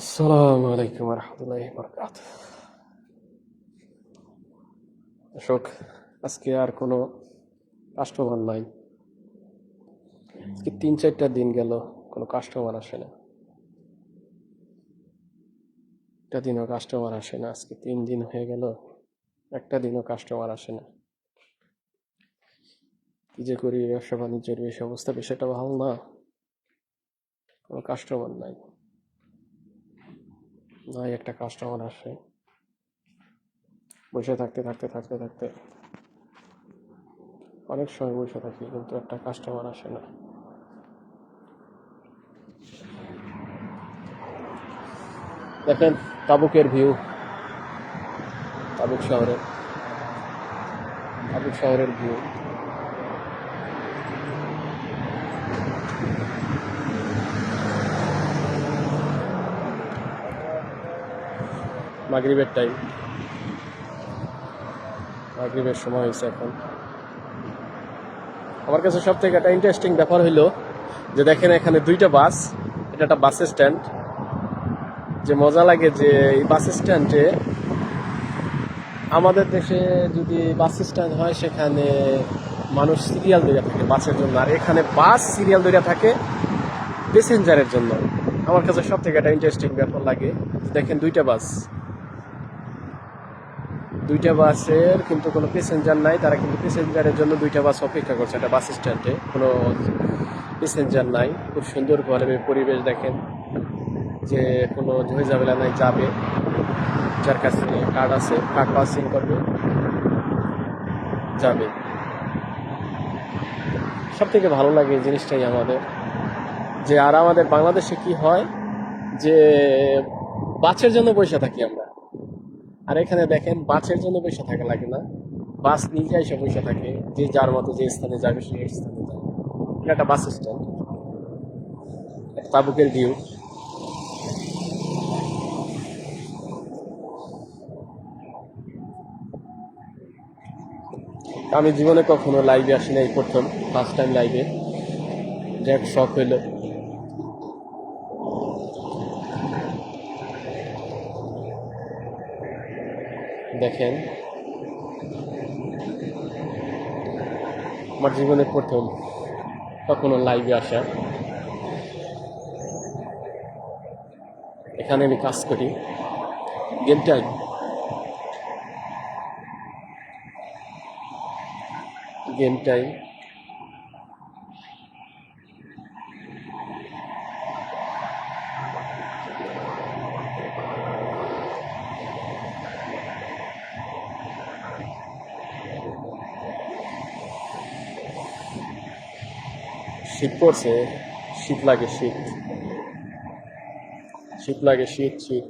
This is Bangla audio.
আসসালামু আলাইকুম রহমতুল্লাহ বরকাত অশোক আজকে আর কোনো কাস্টমার নাই। আজকে তিন চারটা দিন গেল, কোনো কাস্টমার আসে না। একটা দিনও কাস্টমার আসে না, আজকে তিন দিন হয়ে গেল, একটা দিনও কাস্টমার আসে না। কি যে করি ব্যবসা বাণিজ্যের বেশ অবস্থা বিষয়টা ভালো না। কোনো কাস্টমার নাই। নাই একটা কাস্টমার আসে। বসে থাকতে থাকতে থাকতে থাকতে। অনেক সময় বসে থাকি, কিন্তু একটা কাস্টমার আসে না। দেখেন তাবুকের ভিউ তাবুক শহরের তাবুক শহরের ভিউ মাগরিবের টাইম মাগরিবের সময় হয়েছে এখন। আমার কাছে সব থেকে একটা ইন্টারেস্টিং ব্যাপার হইল যে দেখেন এখানে দুইটা বাস, এটা একটা বাস স্ট্যান্ড যে মজা লাগে যে এই বাস স্ট্যান্ডে আমাদের দেশে যদি বাস স্ট্যান্ড হয়, সেখানে মানুষ সিরিয়াল ধরে থাকে বাসের জন্য। আর এখানে বাস সিরিয়াল ধরে থাকে প্যাসেঞ্জারের জন্য। আমার কাছে সব থেকে একটা ইন্টারেস্টিং ব্যাপার লাগে। দেখেন দুইটা বাস। দুইটা বাসের কিন্তু কোনো প্যাসেঞ্জার নাই, তারা কিন্তু প্যাসেঞ্জারের জন্য দুইটা বাস অপেক্ষা করছে। একটা বাস স্ট্যান্ডে কোনো প্যাসেঞ্জার নাই। খুব সুন্দর করে পরিবেশ দেখেন, যে কোনো ঝামেলা নাই, যাবে। যার কাছে কার্ড আছে কার্ড পাসিং করবে, যাবে। সব থেকে ভালো লাগে এই জিনিসটাই আমাদের, যে আর আমাদের বাংলাদেশে কি হয়, যে বাসের জন্য বসে থাকি আমরা। আর এখানে দেখেন বাসের জন্য পয়সা থাকা লাগে না। বাস নিজে এসে পয়সা থাকে, যে যার মতো যে স্থানে যাবে সেই স্থানে যায়। এটা একটা বাস স্ট্যান্ড। তাবুকের ভিউ। আমি জীবনে কখনো লাইভে আসি না এই প্রথম ফার্স্ট টাইম লাইভে যাক, শখ হইল। দেখেন। আমার জীবনে প্রথম কখনো লাইভে আসা। এখানে আমি কাজ করি। গেম টাইম গেম টাইম শীত পড়ছে শীত লাগে শীত। শীত লাগে শীত শীত।